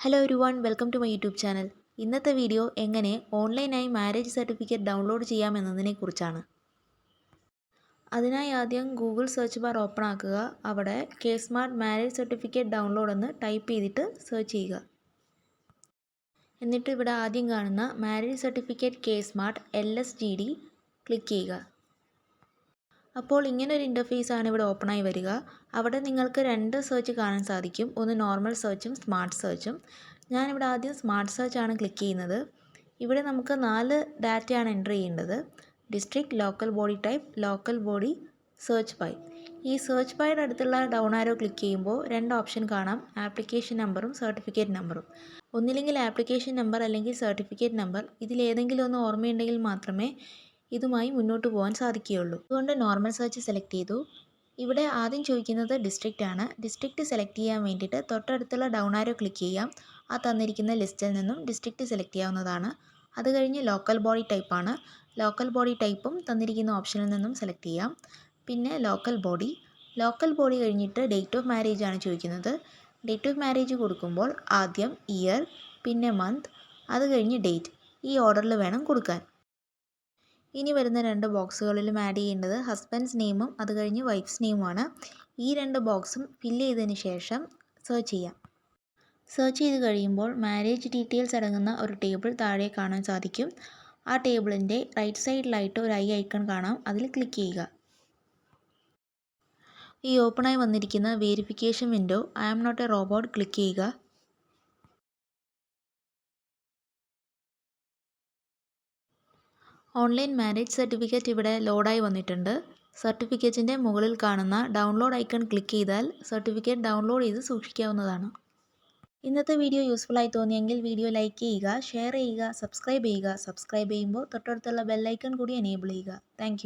Every one welcome to my YouTube channel ഇന്നത്തെ video എങ്ങനെ ഓൺലൈനായി മാരേജ് സർട്ടിഫിക്കറ്റ് ഡൗൺലോഡ് ചെയ്യാമെന്നതിനെ കുറിച്ചാണ്. അതിനായി ആദ്യം ഗൂഗിൾ സെർച്ച് ബാർ ഓപ്പൺ ആക്കുക. അവിടെ K smart marriage certificate download എന്ന് ടൈപ്പ് ചെയ്തിട്ട് സെർച്ച് ചെയ്യുക. എന്നിട്ട് ഇവിടെ ആദ്യം കാണുന്ന marriage certificate K smart L S G D click ചെയ്യുക. അപ്പോൾ ഇങ്ങനെ ഒരു ഇന്റർഫേസ് ആണ് ഇവിടെ ഓപ്പൺ ആയി വരിക. അവിടെ നിങ്ങൾക്ക് രണ്ട് സെർച്ച് കാണാൻ സാധിക്കും. ഒന്ന് നോർമൽ സെർച്ചും സ്മാർട്ട് സെർച്ചും ഞാനിവിടെ ആദ്യം സ്മാർട്ട് സെർച്ച് ആണ് ക്ലിക്ക് ചെയ്യുന്നത്. ഇവിടെ നമുക്ക് നാല് ഡാറ്റയാണ് എന്റർ ചെയ്യേണ്ടത്. District local body type local body search by ഈ സെർച്ച് ബൈയുടെ അടുത്തുള്ള ഡൗൺ ആരോ ക്ലിക്ക് ചെയ്യുമ്പോൾ രണ്ട് ഓപ്ഷൻ കാണാം. ആപ്ലിക്കേഷൻ നമ്പറും സർട്ടിഫിക്കറ്റ് നമ്പറും ഒന്നില്ലെങ്കിൽ ആപ്ലിക്കേഷൻ നമ്പർ അല്ലെങ്കിൽ സർട്ടിഫിക്കറ്റ് നമ്പർ ഇതിലേതെങ്കിലും ഒന്ന് ഓർമ്മയുണ്ടെങ്കിൽ മാത്രമേ ഇതുമായി മുന്നോട്ട് പോകാൻ സാധിക്കുകയുള്ളൂ. അതുകൊണ്ട് നോർമൽ സെർച്ച് സെലക്ട് ചെയ്തു. ഇവിടെ ആദ്യം ചോദിക്കുന്നത് ഡിസ്ട്രിക്റ്റ് ആണ്. ഡിസ്ട്രിക്റ്റ് സെലക്ട് ചെയ്യാൻ വേണ്ടിയിട്ട് തൊട്ടടുത്തുള്ള ഡൗൺ ആരോ ക്ലിക്ക് ചെയ്യാം. ആ തന്നിരിക്കുന്ന ലിസ്റ്റിൽ നിന്നും ഡിസ്ട്രിക്റ്റ് സെലക്ട് ചെയ്യാവുന്നതാണ്. അത് കഴിഞ്ഞ് ലോക്കൽ ബോഡി ടൈപ്പാണ് ലോക്കൽ ബോഡി ടൈപ്പും തന്നിരിക്കുന്ന ഓപ്ഷനിൽ നിന്നും സെലക്ട് ചെയ്യാം. പിന്നെ ലോക്കൽ ബോഡി ലോക്കൽ ബോഡി കഴിഞ്ഞിട്ട് ഡേറ്റ് ഓഫ് മാരേജ് ആണ് ചോദിക്കുന്നത്. ഡേറ്റ് ഓഫ് മാരേജ് കൊടുക്കുമ്പോൾ ആദ്യം ഇയർ പിന്നെ മന്ത് അത് കഴിഞ്ഞ് ഡേറ്റ് ഈ ഓർഡറിൽ വേണം കൊടുക്കാൻ. ഇനി വരുന്ന രണ്ട് ബോക്സുകളിലും ആഡ് ചെയ്യേണ്ടത് ഹസ്ബൻഡ്സ് നെയിമും അത് കഴിഞ്ഞ് വൈഫ്സ് നെയിമുമാണ് ഈ രണ്ട് ബോക്സും ഫില്ല് ചെയ്തതിന് ശേഷം സെർച്ച് ചെയ്യാം. സെർച്ച് ചെയ്ത് കഴിയുമ്പോൾ മാരേജ് ഡീറ്റെയിൽസ് അടങ്ങുന്ന ഒരു ടേബിൾ താഴെ കാണാൻ സാധിക്കും. ആ ടേബിളിന്റെ റൈറ്റ് സൈഡിലായിട്ട് ഒരു ഐ ഐക്കൺ കാണാം. അതിൽ ക്ലിക്ക് ചെയ്യുക. ഈ ഓപ്പണായി വന്നിരിക്കുന്ന verification window I am not a robot click ചെയ്യുക. ഓൺലൈൻ മാരേജ് സർട്ടിഫിക്കറ്റ് ഇവിടെ ലോഡായി വന്നിട്ടുണ്ട്. സർട്ടിഫിക്കറ്റിന്റെ മുകളിൽ കാണുന്ന ഡൗൺലോഡ് ഐക്കൺ ക്ലിക്ക് ചെയ്താൽ സർട്ടിഫിക്കറ്റ് ഡൗൺലോഡ് ചെയ്ത് സൂക്ഷിക്കാവുന്നതാണ്. ഇന്നത്തെ വീഡിയോ യൂസ്ഫുൾ ആയി തോന്നിയെങ്കിൽ വീഡിയോ ലൈക്ക് ചെയ്യുക ഷെയർ ചെയ്യുക സബ്സ്ക്രൈബ് ചെയ്യുക. സബ്സ്ക്രൈബ് ചെയ്യുമ്പോൾ തൊട്ടടുത്തുള്ള ബെല്ലൈക്കൺ കൂടി എനേബിൾ ചെയ്യുക. താങ്ക്